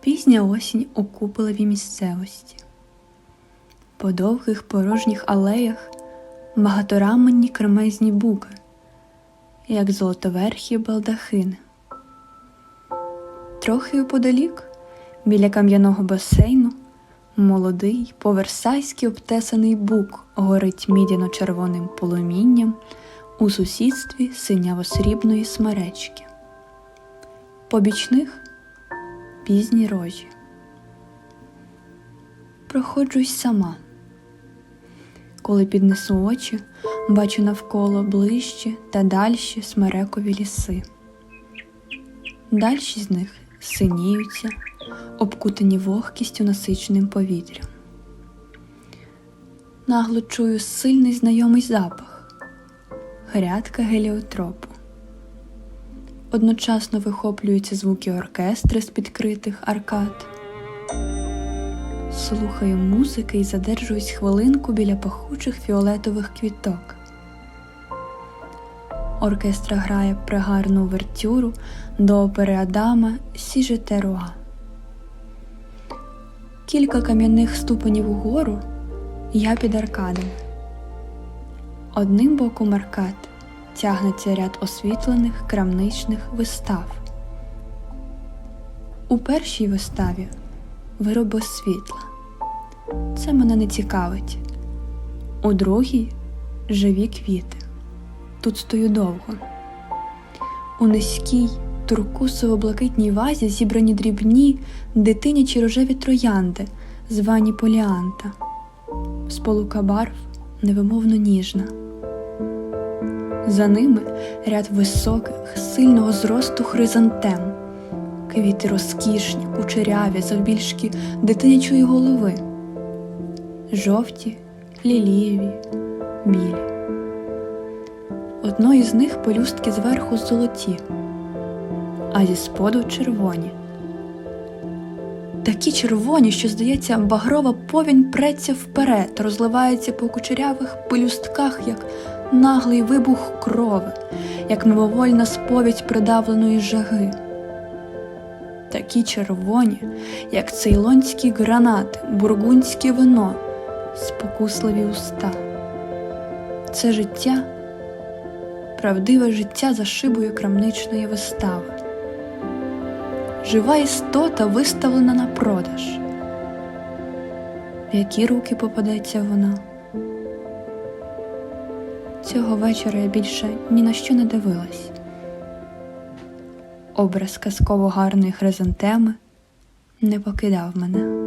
Пізня осінь у куполевій місцевості. По довгих порожніх алеях багатораменні кремезні буки, як золотоверхі балдахини. Трохи уподалік, біля кам'яного басейну, молодий, по-версайськи обтесаний бук горить мідяно-червоним полумінням у сусідстві синяво-срібної смеречки. По бічних пізні рожі. Проходжусь сама. Коли піднесу очі, бачу навколо ближчі та дальші смерекові ліси. Дальші з них синіються, обкутані вогкістю насиченим повітрям. Нагло чую сильний знайомий запах грядка геліотропу. Одночасно вихоплюються звуки оркестри з підкритих аркад. Слухаю музики і задержуюсь хвилинку біля пахучих фіолетових квіток. Оркестра грає пригарну вертюру до опери Адама Сіжетеруа. Кілька кам'яних ступенів угору я під аркадом. Одним боком аркад тягнеться ряд освітлених крамничних вистав. У першій виставі вироби світла. Це мене не цікавить. У другій живі квіти. Тут стою довго. У низькій туркусово-блакитній вазі зібрані дрібні дитинячі рожеві троянди, звані поліанта. Сполука барв невимовно ніжна. За ними ряд високих, сильного зросту хризантем, квіти розкішні, кучеряві, завбільшки дитинячої голови, жовті, лілієві, білі. Одної з них пелюстки зверху золоті, а зі споду червоні. Такі червоні, що, здається, багрова повінь преться вперед, розливається по кучерявих пелюстках, як наглий вибух крови, як мимовольна сповідь придавленої жаги. Такі червоні, як цейлонські гранати, бургундське вино, спокусливі уста. Це життя, правдиве життя за шибою крамничної вистави. Жива істота виставлена на продаж. В які руки попадеться вона? Цього вечора я більше ні на що не дивилась. Образ казково гарної хризантеми не покидав мене.